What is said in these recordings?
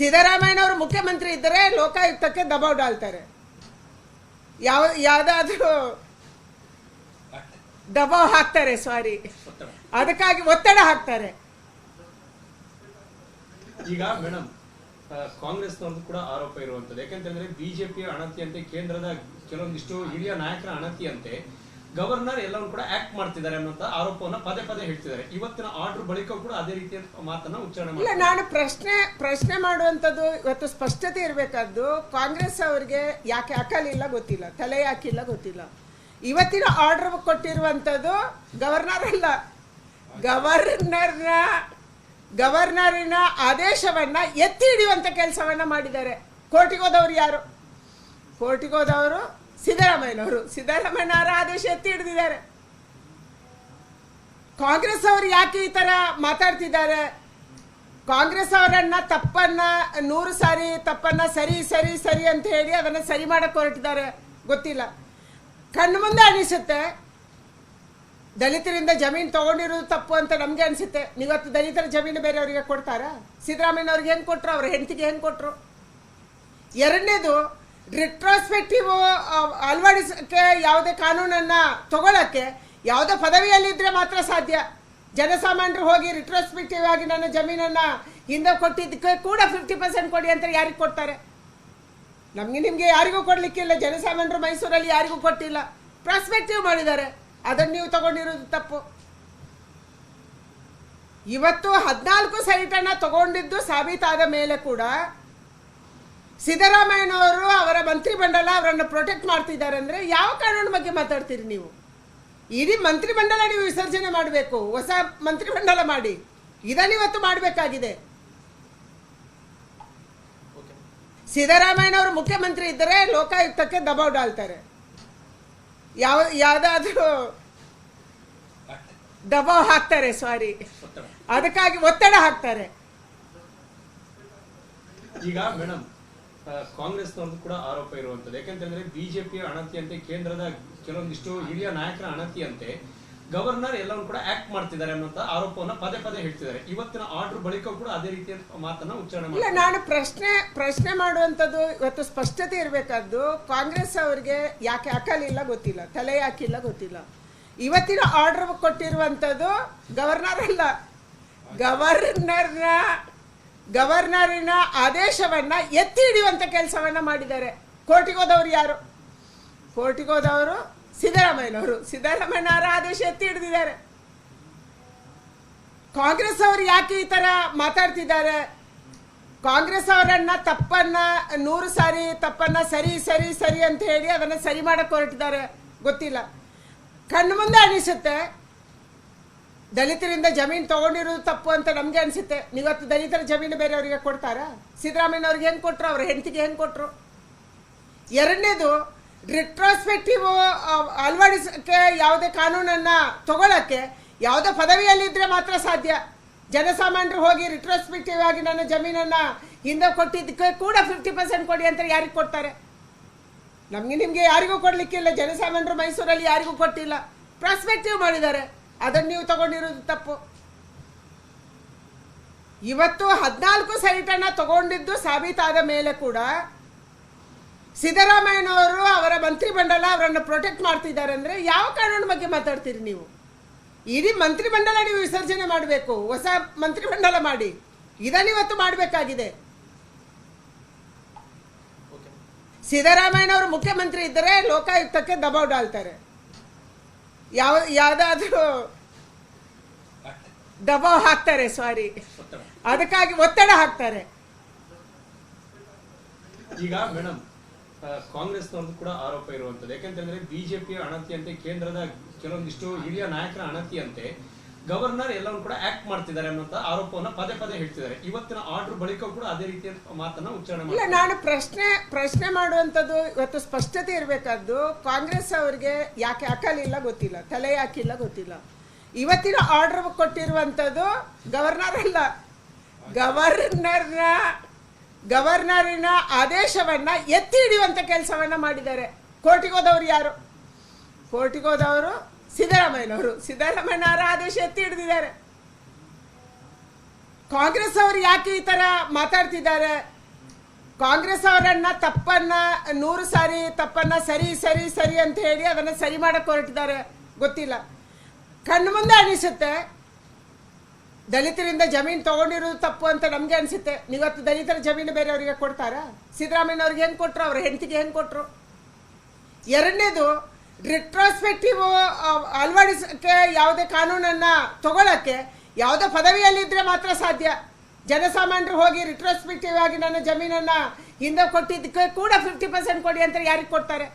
ಸಿದ್ದರಾಮಯ್ಯನವರು ಮುಖ್ಯಮಂತ್ರಿ ಇದ್ದರೆ ಲೋಕಾಯುಕ್ತಕ್ಕೆ ದಬಾವ್ ಡಾಲ್ತಾರೆ. ಯಾವ, ಯಾವುದಾದ್ರೂ ದಬಾವ್ ಹಾಕ್ತಾರೆ ಸಾರಿ ಅದಕ್ಕಾಗಿ ಒತ್ತಡ ಹಾಕ್ತಾರೆ. ಈಗ ಮೇಡಮ್ ಕಾಂಗ್ರೆಸ್ ಕೂಡ ಆರೋಪ ಇರುವಂತದ್ದು ಯಾಕಂತಂದ್ರೆ ಬಿಜೆಪಿಯ ಅಣತಿಯಂತೆ ಕೇಂದ್ರದ ಕೆಲವೊಂದಿಷ್ಟು ಹಿರಿಯ ನಾಯಕರ ಅಣತಿಯಂತೆ ಗವರ್ನರ್ ಎಲ್ಲವನ್ನು ಕೂಡ ಆಕ್ಟ್ ಮಾಡ್ತಿದ್ದಾರೆ ಅನ್ನೋಂತ ಆರೋಪವನ್ನ ಪದೇ ಪದೇ ಹೇಳ್ತಿದ್ದಾರೆ. ಇವತ್ತಿನ ಆರ್ಡರ್ ಬಳಿಕ ಕೂಡ ಅದೇ ರೀತಿಯ ಮಾತನ್ನ ಉಚ್ಚಾರಣೆ ಇಲ್ಲ ನಾನು ಪ್ರಶ್ನೆ ಪ್ರಶ್ನೆ ಮಾಡುವಂಥದ್ದು ಇವತ್ತು ಸ್ಪಷ್ಟತೆ ಇರಬೇಕಾದ್ದು ಕಾಂಗ್ರೆಸ್ ಅವರಿಗೆ ಯಾಕೆ ಹಾಕಲಿಲ್ಲ ಗೊತ್ತಿಲ್ಲ ತಲೆ ಹಾಕಿಲ್ಲ ಗೊತ್ತಿಲ್ಲ. ಇವತ್ತಿನ ಆರ್ಡರ್ ಕೊಟ್ಟಿರುವಂಥದ್ದು ಗವರ್ನರ್ ಅಲ್ಲ. ಗವರ್ನರ್ನ ಗವರ್ನರಿನ ಆದೇಶವನ್ನ ಎತ್ತಿ ಹಿಡಿಯುವಂಥ ಕೆಲಸವನ್ನ ಮಾಡಿದ್ದಾರೆ. ಕೋರ್ಟಿಗೆ ಹೋದವರು ಯಾರು? ಕೋರ್ಟಿಗೆ ಹೋದವರು ಸಿದ್ದರಾಮಯ್ಯನವರು ಸಿದ್ದರಾಮಯ್ಯನವರ ಆದೇಶ ಎತ್ತಿ ಹಿಡಿದಿದ್ದಾರೆ. ಕಾಂಗ್ರೆಸ್ ಅವರು ಯಾಕೆ ಈ ತರ ಮಾತಾಡ್ತಿದ್ದಾರೆ? ಕಾಂಗ್ರೆಸ್ ಅವರನ್ನ ತಪ್ಪನ್ನ, ನೂರು ಸಾರಿ ತಪ್ಪನ್ನ ಸರಿ ಸರಿ ಸರಿ ಅಂತ ಹೇಳಿ ಅದನ್ನ ಸರಿ ಮಾಡಕ್ ಹೊರಟಿದ್ದಾರೆ. ಗೊತ್ತಿಲ್ಲ. ಕಣ್ಣು ಮುಂದೆ ಅನಿಸುತ್ತೆ. ದಲಿತರಿಂದ ಜಮೀನು ತಗೊಂಡಿರೋದು ತಪ್ಪು ಅಂತ ನಮ್ಗೆ ಅನ್ಸುತ್ತೆ. ನೀವತ್ತು ದಲಿತರ ಜಮೀನು ಬೇರೆಯವರಿಗೆ ಕೊಡ್ತಾರಾ? ಸಿದ್ದರಾಮಯ್ಯನವ್ರಿಗೆ ಹೆಂಗ್ ಕೊಟ್ರು? ಅವ್ರ ಹೆಂಡತಿಗೆ ಹೆಂಗ್ ಕೊಟ್ರು? ಎರಡನೇದು ರಿಟ್ರೋಸ್ಪೆಕ್ಟಿವ್ ಅಳವಡಿಸೋಕ್ಕೆ ಯಾವುದೇ ಕಾನೂನನ್ನು ತಗೊಳ್ಳೋಕ್ಕೆ ಯಾವುದೇ ಪದವಿಯಲ್ಲಿದ್ದರೆ ಮಾತ್ರ ಸಾಧ್ಯ. ಜನಸಾಮಾನ್ಯರು ಹೋಗಿ ರಿಟ್ರೋಸ್ಪೆಕ್ಟಿವ್ ಆಗಿ ನನ್ನ ಜಮೀನನ್ನು ಹಿಂದೆ ಕೊಟ್ಟಿದ್ದಕ್ಕೆ ಕೂಡ ಫಿಫ್ಟಿ ಪರ್ಸೆಂಟ್ ಕೊಡಿ ಅಂತ ಯಾರಿಗೆ ಕೊಡ್ತಾರೆ? ನಮಗೆ ನಿಮಗೆ ಯಾರಿಗೂ ಕೊಡಲಿಕ್ಕಿಲ್ಲ. ಜನಸಾಮಾನ್ಯರು ಮೈಸೂರಲ್ಲಿ ಯಾರಿಗೂ ಕೊಟ್ಟಿಲ್ಲ. ಪ್ರಾಸ್ಪೆಕ್ಟಿವ್ ಮಾಡಿದ್ದಾರೆ. ಅದನ್ನ ನೀವು ತಗೊಂಡಿರೋದು ತಪ್ಪು. ಇವತ್ತು ಹದಿನಾಲ್ಕು ಸೈಟನ್ನು ತಗೊಂಡಿದ್ದು ಸಾಬೀತಾದ ಮೇಲೆ ಕೂಡ ಸಿದ್ದರಾಮಯ್ಯನವರು ಅವರ ಮಂತ್ರಿ ಮಂಡಲ ಅವರನ್ನು ಪ್ರೊಟೆಕ್ಟ್ ಮಾಡ್ತಿದ್ದಾರೆ ಅಂದ್ರೆ ಯಾವ ಕಾನೂನು ಬಗ್ಗೆ ಮಾತಾಡ್ತೀರಿ ನೀವು? ಇಡೀ ಮಂತ್ರಿಮಂಡಲ ನೀವು ವಿಸರ್ಜನೆ ಮಾಡಬೇಕು, ಹೊಸ ಮಂತ್ರಿಮಂಡಲ ಮಾಡಿ. ಇದನ್ನಿವತ್ತು ಮಾಡಬೇಕಾಗಿದೆ. ಸಿದ್ದರಾಮಯ್ಯನವರು ಮುಖ್ಯಮಂತ್ರಿ ಇದ್ದರೆ ಲೋಕಾಯುಕ್ತಕ್ಕೆ ದಬಾವ್ ಡಾಲ್ತಾರೆ. ಯಾವ, ಯಾವುದಾದ್ರೂ ದಬಾವ್ ಹಾಕ್ತಾರೆ ಸಾರಿ ಅದಕ್ಕಾಗಿ ಒತ್ತಡ ಹಾಕ್ತಾರೆ. ಈಗ ಮೇಡಮ್ ಕಾಂಗ್ರೆಸ್ನವ್ರದ್ದು ಕೂಡ ಆರೋಪ ಇರುವಂಥದ್ದು. ಯಾಕಂತಂದ್ರೆ ಬಿಜೆಪಿಯ ಅಣತಿಯಂತೆ ಕೇಂದ್ರದ ಕೆಲವೊಂದಿಷ್ಟು ಹಿರಿಯ ನಾಯಕರ ಅಣತಿಯಂತೆ ಗವರ್ನರ್ ಎಲ್ಲವನ್ನು ಕೂಡ ಆಕ್ಟ್ ಮಾಡ್ತಿದ್ದಾರೆ ಅನ್ನೋಂತ ಆರೋಪವನ್ನು ಪದೇ ಪದೇ ಹೇಳ್ತಿದ್ದಾರೆ. ಇವತ್ತಿನ ಆರ್ಡರ್ ಬಳಿಕ ಕೂಡ ಅದೇ ರೀತಿಯ ಮಾತನ್ನ ಉಚ್ಚಾರಣೆ ಇಲ್ಲ ನಾನು ಪ್ರಶ್ನೆ ಪ್ರಶ್ನೆ ಮಾಡುವಂಥದ್ದು ಇವತ್ತು ಸ್ಪಷ್ಟತೆ ಇರಬೇಕಾದ್ದು ಕಾಂಗ್ರೆಸ್ ಅವರಿಗೆ ಯಾಕೆ ಹಾಕಲಿಲ್ಲ ಗೊತ್ತಿಲ್ಲ ತಲೆ ಹಾಕಿಲ್ಲ ಗೊತ್ತಿಲ್ಲ. ಇವತ್ತಿನ ಆರ್ಡರ್ ಕೊಟ್ಟಿರುವಂಥದ್ದು ಗವರ್ನರ್ ಅಲ್ಲ. ಗವರ್ನರ್ನ ಗವರ್ನರಿನ ಆದೇಶವನ್ನ ಎತ್ತಿ ಹಿಡಿಯುವಂಥ ಕೆಲಸವನ್ನ ಮಾಡಿದ್ದಾರೆ. ಕೋರ್ಟಿಗೋದವರು ಯಾರು? ಕೋರ್ಟಿಗೋದವರು ಸಿದ್ದರಾಮಯ್ಯನವರು. ಸಿದ್ದರಾಮಯ್ಯನವರ ಆದೇಶ ಎತ್ತಿ ಹಿಡಿದಿದ್ದಾರೆ ಕಾಂಗ್ರೆಸ್ ಅವರು ಯಾಕೆ ಈ ತರ ಮಾತಾಡ್ತಿದ್ದಾರೆ? ಕಾಂಗ್ರೆಸ್ ಅವರನ್ನ ತಪ್ಪನ್ನ ನೂರು ಸಾರಿ, ತಪ್ಪನ್ನ ಸರಿ ಸರಿ ಸರಿ ಅಂತ ಹೇಳಿ ಅದನ್ನ ಸರಿ ಮಾಡಕ್ಕೆ ಹೊರಟಿದ್ದಾರೆ. ಗೊತ್ತಿಲ್ಲ. ಕಣ್ಣು ಮುಂದೆ ಅನಿಸುತ್ತೆ ದಲಿತರಿಂದ ಜಮೀನು ತಗೊಂಡಿರೋದು ತಪ್ಪು ಅಂತ ನಮ್ಗೆ ಅನ್ಸುತ್ತೆ. ನೀವತ್ತು ದಲಿತರ ಜಮೀನು ಬೇರೆಯವರಿಗೆ ಕೊಡ್ತಾರಾ? ಸಿದ್ದರಾಮಯ್ಯನವ್ರಿಗೆ ಹೆಂಗೆ ಕೊಟ್ರು? ಅವ್ರ ಹೆಂಡತಿಗೆ ಹೆಂಗೆ ಕೊಟ್ರು? ಎರಡನೇದು ರಿಟ್ರೋಸ್ಪೆಕ್ಟಿವ್ ಅಳವಡಿಸಕ್ಕೆ ಯಾವುದೇ ಕಾನೂನನ್ನ ತಗೊಳ್ಳೋಕ್ಕೆ ಯಾವುದೋ ಪದವಿಯಲ್ಲಿದ್ದರೆ ಮಾತ್ರ ಸಾಧ್ಯ. ಜನಸಾಮಾನ್ಯರು ಹೋಗಿ ರಿಟ್ರೋಸ್ಪೆಕ್ಟಿವ್ ಆಗಿ ನನ್ನ ಜಮೀನನ್ನ ಹಿಂದೆ ಕೊಟ್ಟಿದ್ದಕ್ಕೆ ಕೂಡ ಫಿಫ್ಟಿ ಪರ್ಸೆಂಟ್ ಕೊಡಿ ಅಂತ ಯಾರಿಗೆ ಕೊಡ್ತಾರೆ? ನಮಗೆ ನಿಮಗೆ ಯಾರಿಗೂ ಕೊಡಲಿಕ್ಕಿಲ್ಲ. ಜನಸಾಮಾನ್ಯರು ಮೈಸೂರಲ್ಲಿ ಯಾರಿಗೂ ಕೊಟ್ಟಿಲ್ಲ. ಪ್ರಾಸ್ಪೆಕ್ಟಿವ್ ಮಾಡಿದ್ದಾರೆ. ಅದನ್ನ ನೀವು ತಗೊಂಡಿರೋದು ತಪ್ಪು. ಇವತ್ತು ಹದಿನಾಲ್ಕು ಸೈಟನ್ನು ತಗೊಂಡಿದ್ದು ಸಾಬೀತಾದ ಮೇಲೆ ಕೂಡ ಸಿದ್ದರಾಮಯ್ಯನವರು ಅವರ ಮಂತ್ರಿಮಂಡಲ ಅವರನ್ನು ಪ್ರೊಟೆಕ್ಟ್ ಮಾಡ್ತಿದ್ದಾರೆ ಅಂದರೆ ಯಾವ ಕಾನೂನು ಬಗ್ಗೆ ಮಾತಾಡ್ತೀರಿ ನೀವು? ಇಡೀ ಮಂತ್ರಿಮಂಡಲ ನೀವು ವಿಸರ್ಜನೆ ಮಾಡಬೇಕು ಹೊಸ ಮಂತ್ರಿಮಂಡಲ ಮಾಡಿ. ಇದನ್ನು ಇವತ್ತು ಮಾಡಬೇಕಾಗಿದೆ. ಸಿದ್ದರಾಮಯ್ಯನವರು ಮುಖ್ಯಮಂತ್ರಿ ಇದ್ದರೆ ಲೋಕಾಯುಕ್ತಕ್ಕೆ ದಬಾವ್ ಡಾಲ್ತಾರೆ. ಯಾವ, ಯಾವ್ದಾದ್ರು ದಬಾವ್ ಹಾಕ್ತಾರೆ ಸಾರಿ ಅದಕ್ಕಾಗಿ ಒತ್ತಡ ಹಾಕ್ತಾರೆ. ಈಗ ಮೇಡಮ್ ಕಾಂಗ್ರೆಸ್ನವ್ರದ್ದು ಕೂಡ ಆರೋಪ ಇರುವಂತದ್ದು ಯಾಕಂತಂದ್ರೆ ಬಿಜೆಪಿ ಅಣತಿಯಂತೆ ಕೇಂದ್ರದ ಕೆಲವೊಂದಿಷ್ಟು ಹಿರಿಯ ನಾಯಕರ ಅಣತಿಯಂತೆ ಗವರ್ನರ್ ಎಲ್ಲರೂ ಕೂಡ ಆಕ್ಟ್ ಮಾಡ್ತಿದ್ದಾರೆ ಅನ್ನುವಂತ ಆರೋಪವನ್ನ ಪದೇ ಪದೇ ಹೇಳ್ತಿದ್ದಾರೆ. ಇವತ್ತಿನ ಆರ್ಡರ್ ಬಳಿಕ ಕೂಡ ಅದೇ ರೀತಿಯ ಮಾತನ್ನ ಉಚ್ಚಾರಣೆ ಇಲ್ಲ ನಾನು ಪ್ರಶ್ನೆ ಪ್ರಶ್ನೆ ಮಾಡುವಂಥದ್ದು ಇವತ್ತು ಸ್ಪಷ್ಟತೆ ಇರಬೇಕಾದ್ದು ಕಾಂಗ್ರೆಸ್ ಅವರಿಗೆ ಯಾಕೆ ಅಕಲಿಲ್ಲ ಗೊತ್ತಿಲ್ಲ ತಲೆ ಯಾಕಿಲ್ಲ ಗೊತ್ತಿಲ್ಲ. ಇವತ್ತಿನ ಆರ್ಡರ್ ಕೊಟ್ಟಿರುವಂಥದ್ದು ಗವರ್ನರ್ ಅಲ್ಲ. ಗವರ್ನರ್ನ ಗವರ್ನರಿನ ಆದೇಶವನ್ನ ಎತ್ತಿ ಹಿಡಿಯುವಂಥ ಕೆಲಸವನ್ನ ಮಾಡಿದ್ದಾರೆ. ಕೋರ್ಟಿಗೆ ಹೋದವರು ಯಾರು? ಕೋರ್ಟಿಗೆ ಹೋದವರು ಸಿದ್ದರಾಮಯ್ಯನವರು. ಸಿದ್ದರಾಮಯ್ಯನವರ ಆದೇಶ ಎತ್ತಿ ಹಿಡಿದಿದ್ದಾರೆ. ಕಾಂಗ್ರೆಸ್ ಅವರು ಯಾಕೆ ಈ ತರ ಮಾತಾಡ್ತಿದ್ದಾರೆ? ಕಾಂಗ್ರೆಸ್ ಅವರನ್ನ ತಪ್ಪನ್ನ, ನೂರು ಸಾರಿ ತಪ್ಪನ್ನ ಸರಿ ಸರಿ ಸರಿ ಅಂತ ಹೇಳಿ ಅದನ್ನ ಸರಿ ಮಾಡಕ್ ಹೊರಟಿದ್ದಾರೆ. ಗೊತ್ತಿಲ್ಲ. ಕಣ್ಣು ಮುಂದೆ ಅನಿಸುತ್ತೆ. ದಲಿತರಿಂದ ಜಮೀನು ತಗೊಂಡಿರೋದು ತಪ್ಪು ಅಂತ ನಮಗೆ ಅನಿಸುತ್ತೆ. ನೀವತ್ತು ದಲಿತರ ಜಮೀನು ಬೇರೆಯವರಿಗೆ ಕೊಡ್ತಾರಾ? ಸಿದ್ದರಾಮಯ್ಯ ಅವ್ರಿಗೆ ಹೆಂಗ್ ಕೊಟ್ಟರು ಅವ್ರ ಹೆಂಡತಿಗೆ ಹೆಂಗ್ ಕೊಟ್ಟರು ಎರಡನೇದು ರಿಟ್ರೋಸ್ಪೆಕ್ಟಿವ್ ಅಳವಡಿಸಕ್ಕೆ ಯಾವುದೇ ಕಾನೂನನ್ನು ತಗೊಳ್ಳೋಕ್ಕೆ ಯಾವುದೇ ಪದವಿಯಲ್ಲಿದ್ದರೆ ಮಾತ್ರ ಸಾಧ್ಯ. ಜನಸಾಮಾನ್ಯರು ಹೋಗಿ ರಿಟ್ರೋಸ್ಪೆಕ್ಟಿವ್ ಆಗಿ ನನ್ನ ಜಮೀನನ್ನು ಹಿಂದೆ ಕೊಟ್ಟಿದ್ದಕ್ಕೆ ಕೂಡ ಫಿಫ್ಟಿ ಪರ್ಸೆಂಟ್ ಕೊಡಿ ಅಂತ ಯಾರಿಗೆ ಕೊಡ್ತಾರೆ?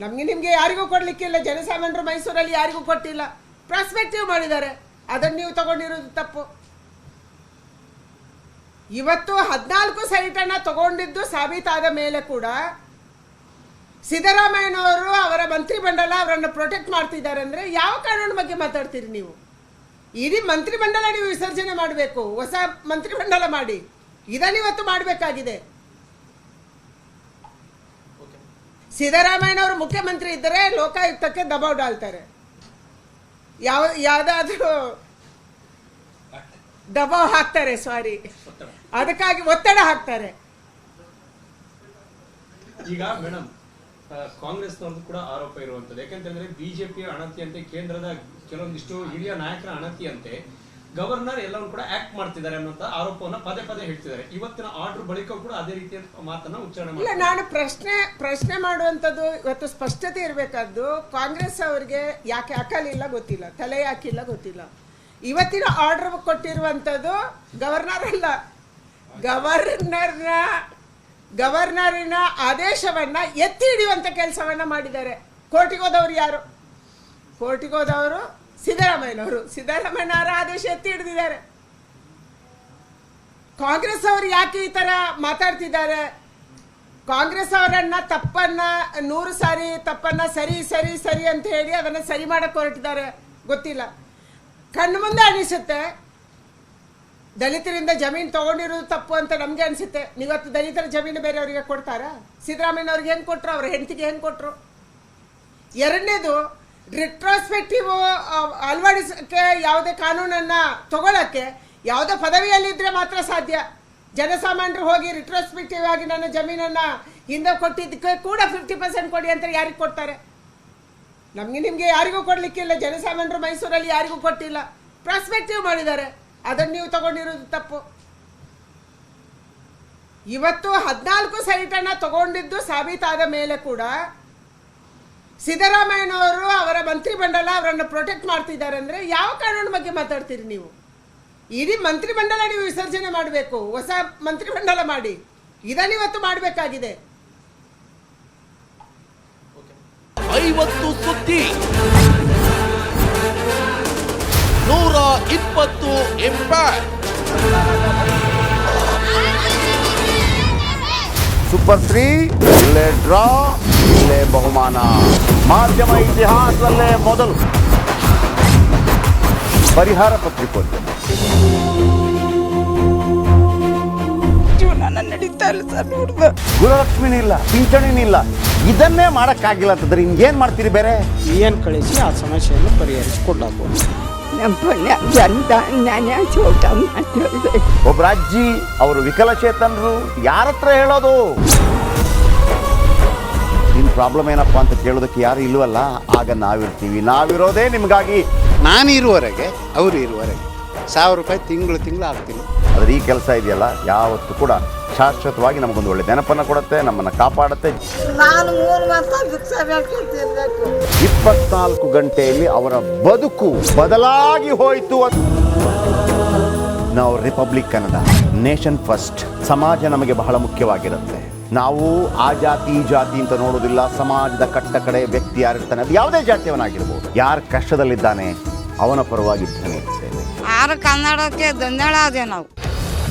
ನಮಗೆ ನಿಮಗೆ ಯಾರಿಗೂ ಕೊಡಲಿಕ್ಕಿಲ್ಲ. ಜನಸಾಮಾನ್ಯರು ಮೈಸೂರಲ್ಲಿ ಯಾರಿಗೂ ಕೊಟ್ಟಿಲ್ಲ. ಪ್ರಾಸ್ಪೆಕ್ಟಿವ್ ಮಾಡಿದ್ದಾರೆ. ಅದನ್ನು ನೀವು ತಗೊಂಡಿರೋದು ತಪ್ಪು. ಇವತ್ತು ಹದಿನಾಲ್ಕು ಸೈಟನ್ನು ತಗೊಂಡಿದ್ದು ಸಾಬೀತಾದ ಮೇಲೆ ಕೂಡ ಸಿದ್ದರಾಮಯ್ಯನವರು ಅವರ ಮಂತ್ರಿ ಮಂಡಲ ಅವರನ್ನು ಪ್ರೊಟೆಕ್ಟ್ ಮಾಡ್ತಿದ್ದಾರೆ ಅಂದರೆ ಯಾವ ಕಾರಣದ ಬಗ್ಗೆ ಮಾತಾಡ್ತೀರಿ ನೀವು? ಇಡೀ ಮಂತ್ರಿಮಂಡಲ ನೀವು ವಿಸರ್ಜನೆ ಮಾಡಬೇಕು, ಹೊಸ ಮಂತ್ರಿ ಮಂಡಲ ಮಾಡಿ. ಇದನ್ನಿವತ್ತು ಮಾಡಬೇಕಾಗಿದೆ. ಸಿದ್ದರಾಮಯ್ಯನವರು ಮುಖ್ಯಮಂತ್ರಿ ಇದ್ದರೆ ಲೋಕಾಯುಕ್ತಕ್ಕೆ ದಬಾವ್ ಡಾಲ್ತಾರೆ. ಯಾವ, ಯಾವುದಾದ್ರೂ ದಬಾವ್ ಹಾಕ್ತಾರೆ ಸಾರಿ ಅದಕ್ಕಾಗಿ ಒತ್ತಡ ಹಾಕ್ತಾರೆ. ಈಗ ಮೇಡಮ್ ಕಾಂಗ್ರೆಸ್ನವ್ರದ್ದು ಕೂಡ ಆರೋಪ ಇರುವಂತದ್ದು ಯಾಕೆಂತಂದ್ರೆ ಬಿಜೆಪಿಯ ಅಣತಿಯಂತೆ ಕೇಂದ್ರದ ಕೆಲವೊಂದಿಷ್ಟು ಹಿರಿಯ ನಾಯಕರ ಅಣತಿಯಂತೆ ಗವರ್ನರ್ ಎಲ್ಲವನ್ನು ಕೂಡ ಆಕ್ಟ್ ಮಾಡ್ತಿದ್ದಾರೆ ಅನ್ನೋಂತ ಆರೋಪವನ್ನ ಪದೇ ಪದೇ ಹೇಳ್ತಿದ್ದಾರೆ. ಇವತ್ತಿನ ಆರ್ಡರ್ ಬಳಿಕ ಕೂಡ ಅದೇ ರೀತಿಯ ಮಾತನ್ನ ಉಚ್ಚಾರಣೆ ಇಲ್ಲ ನಾನು ಪ್ರಶ್ನೆ ಪ್ರಶ್ನೆ ಮಾಡುವಂಥದ್ದು ಇವತ್ತು ಸ್ಪಷ್ಟತೆ ಇರಬೇಕಾದ್ದು ಕಾಂಗ್ರೆಸ್ ಅವರಿಗೆ ಯಾಕೆ ಹಾಕಲಿಲ್ಲ ಗೊತ್ತಿಲ್ಲ ತಲೆ ಹಾಕಿಲ್ಲ ಗೊತ್ತಿಲ್ಲ. ಇವತ್ತಿನ ಆರ್ಡರ್ ಕೊಟ್ಟಿರುವಂಥದ್ದು ಗವರ್ನರ್ ಅಲ್ಲ. ಗವರ್ನರ್ನ ಗವರ್ನರಿನ ಆದೇಶವನ್ನ ಎತ್ತಿ ಹಿಡಿಯುವಂಥ ಕೆಲಸವನ್ನ ಮಾಡಿದ್ದಾರೆ. ಕೋರ್ಟಿಗೋದವ್ರು ಯಾರು? ಕೋರ್ಟಿಗೋದವರು ಸಿದ್ದರಾಮಯ್ಯನವರು. ಸಿದ್ದರಾಮಯ್ಯನವರ ಆದೇಶ ಎತ್ತಿ ಹಿಡಿದಿದ್ದಾರೆ. ಕಾಂಗ್ರೆಸ್ ಅವರು ಯಾಕೆ ಈ ತರ ಮಾತಾಡ್ತಿದ್ದಾರೆ? ಕಾಂಗ್ರೆಸ್ ಅವರನ್ನ ತಪ್ಪನ್ನ, ನೂರು ಸಾರಿ ತಪ್ಪನ್ನ ಸರಿ ಸರಿ ಸರಿ ಅಂತ ಹೇಳಿ ಅದನ್ನ ಸರಿ ಮಾಡಕ್ ಹೊರಟಿದ್ದಾರೆ. ಗೊತ್ತಿಲ್ಲ. ಕಣ್ಣು ಮುಂದೆ ಅನಿಸುತ್ತೆ ದಲಿತರಿಂದ ಜಮೀನು ತಗೊಂಡಿರೋದು ತಪ್ಪು ಅಂತ ನಮಗೆ ಅನಿಸುತ್ತೆ. ನೀವತ್ತು ದಲಿತರ ಜಮೀನು ಬೇರೆಯವರಿಗೆ ಕೊಡ್ತಾರಾ? ಸಿದ್ದರಾಮಯ್ಯ ಅವ್ರಿಗೆ ಹೆಂಗೆ ಕೊಟ್ಟರು ಅವ್ರ ಹೆಂಡತಿಗೆ ಹೆಂಗೆ ಕೊಟ್ಟರು ಎರಡನೇದು ರಿಟ್ರೋಸ್ಪೆಕ್ಟಿವ್ ಅಳವಡಿಸಕ್ಕೆ ಯಾವುದೇ ಕಾನೂನನ್ನು ತಗೊಳ್ಳೋಕ್ಕೆ ಯಾವುದೋ ಪದವಿಯಲ್ಲಿದ್ದರೆ ಮಾತ್ರ ಸಾಧ್ಯ. ಜನಸಾಮಾನ್ಯರು ಹೋಗಿ ರಿಟ್ರೋಸ್ಪೆಕ್ಟಿವ್ ಆಗಿ ನನ್ನ ಜಮೀನನ್ನು ಹಿಂದೆ ಕೊಟ್ಟಿದ್ದಕ್ಕೆ ಕೂಡ ಫಿಫ್ಟಿ ಪರ್ಸೆಂಟ್ ಕೊಡಿ ಅಂತ ಯಾರಿಗೆ ಕೊಡ್ತಾರೆ? ನಮಗೆ ನಿಮಗೆ ಯಾರಿಗೂ ಕೊಡಲಿಕ್ಕಿಲ್ಲ. ಜನಸಾಮಾನ್ಯರು ಮೈಸೂರಲ್ಲಿ ಯಾರಿಗೂ ಕೊಟ್ಟಿಲ್ಲ. ಪ್ರಾಸ್ಪೆಕ್ಟಿವ್ ಮಾಡಿದ್ದಾರೆ. ಅದನ್ನು ನೀವು ತಗೊಂಡಿರೋದು ತಪ್ಪು. ಇವತ್ತು ಹದಿನಾಲ್ಕು ಸೈಟನ್ನು ತಗೊಂಡಿದ್ದು ಸಾಬೀತಾದ ಮೇಲೆ ಕೂಡ ಸಿದ್ದರಾಮಯ್ಯನವರು ಅವರ ಮಂತ್ರಿಮಂಡಲ ಅವರನ್ನು ಪ್ರೊಟೆಕ್ಟ್ ಮಾಡ್ತಿದ್ದಾರೆ ಅಂದರೆ ಯಾವ ಕಾನೂನು ಬಗ್ಗೆ ಮಾತಾಡ್ತೀರಿ ನೀವು? ಇಡೀ ಮಂತ್ರಿಮಂಡಲ ನೀವು ವಿಸರ್ಜನೆ ಮಾಡಬೇಕು, ಹೊಸ ಮಂತ್ರಿಮಂಡಲ ಮಾಡಿ. ಇದನ್ನು ಇವತ್ತು ಮಾಡಬೇಕಾಗಿದೆ. ಐವತ್ತು ಸುದ್ದಿ. ಇಪ್ಪತ್ತು ಇಂಪ್ಯಾಕ್ಟ್ ಸೂಪರ್ ತ್ರೀ ಇಲ್ಲೇ ಡ್ರಾ ಇಲ್ಲೇ ಬಹುಮಾನ. ಮಾಧ್ಯಮ ಇತಿಹಾಸದಲ್ಲೇ ಮೊದಲು. ಪರಿಹಾರ ಪತ್ರಿಕೋದ್ಯಮ ಜೀವನ ನಡೀತಾ ಇಲ್ಲ ಸರ್ ನೋಡ್ದ ಗುರುಲಕ್ಷ್ಮಿನೂ ಇಲ್ಲ ಪಿಂಚಣಿನೂ ಇಲ್ಲ. ಇದನ್ನೇ ಮಾಡಕ್ಕಾಗಿಲ್ಲ ಅಂತಂದ್ರೆ ಹಿಂಗೇನು ಮಾಡ್ತೀರಿ ಬೇರೆ? ಏನು ಕಳಿಸಿ ಆ ಸಮಸ್ಯೆಯನ್ನು ಪರಿಹರಿಸಿಕೊಡಬಹುದು ನಮ್ಮ ಪುಣ್ಯ ಜನ ನ್ಯಾಯ ಚೋಟ ಮಾಡ್ತಿದ್ದೆ ಒಬ್ಬ ಅವರು ವಿಕಲಚೇತನರು ಯಾರ ಹತ್ರ ಹೇಳೋದು? ನಿಮ್ ಪ್ರಾಬ್ಲಮ್ ಏನಪ್ಪ ಅಂತ ಕೇಳೋದಕ್ಕೆ ಯಾರು ಇಲ್ವಲ್ಲ? ಆಗ ನಾವಿರ್ತೀವಿ. ನಾವಿರೋದೇ ನಿಮಗಾಗಿ. ನಾನು ಇರುವವರೆಗೆ ಅವರು ಇರುವವರೆಗೆ. ಸಾವಿರ ರೂಪಾಯಿ ತಿಂಗಳು ತಿಂಗಳು ಹಾಕ್ತೀನಿ ಆದ್ರೆ ಈ ಕೆಲಸ ಇದೆಯಲ್ಲ ಯಾವತ್ತೂ ಕೂಡ ಶಾಶ್ವತವಾಗಿ ನಮಗೊಂದು ಒಳ್ಳೆ ನೆನಪನ್ನು ಕೊಡುತ್ತೆ ನಮ್ಮನ್ನು ಕಾಪಾಡುತ್ತೆ. ಇಪ್ಪತ್ನಾಲ್ಕು ಗಂಟೆಯಲ್ಲಿ ಅವರ ಬದುಕು ಬದಲಾಗಿ ಹೋಯಿತು ನಾವು ರಿಪಬ್ಲಿಕ್ ಕನ್ನಡ ನೇಷನ್ ಫಸ್ಟ್. ಸಮಾಜ ನಮಗೆ ಬಹಳ ಮುಖ್ಯವಾಗಿರುತ್ತೆ. ನಾವು ಆ ಜಾತಿ ಈ ಜಾತಿ ಅಂತ ನೋಡೋದಿಲ್ಲ ಸಮಾಜದ ಕಟ್ಟ ಕಡೆ ವ್ಯಕ್ತಿ ಯಾರಿರ್ತಾನೆ ಅದು ಯಾವುದೇ ಜಾತಿಯವನಾಗಿರ್ಬೋದು. ಯಾರು ಕಷ್ಟದಲ್ಲಿದ್ದಾನೆ ಅವನ ಪರವಾಗಿ ಧ್ವನಿ ಎತ್ತುತ್ತೇವೆ ಆರು ಕನ್ನಡಕ್ಕೆ ಅದೇ ನಾವು?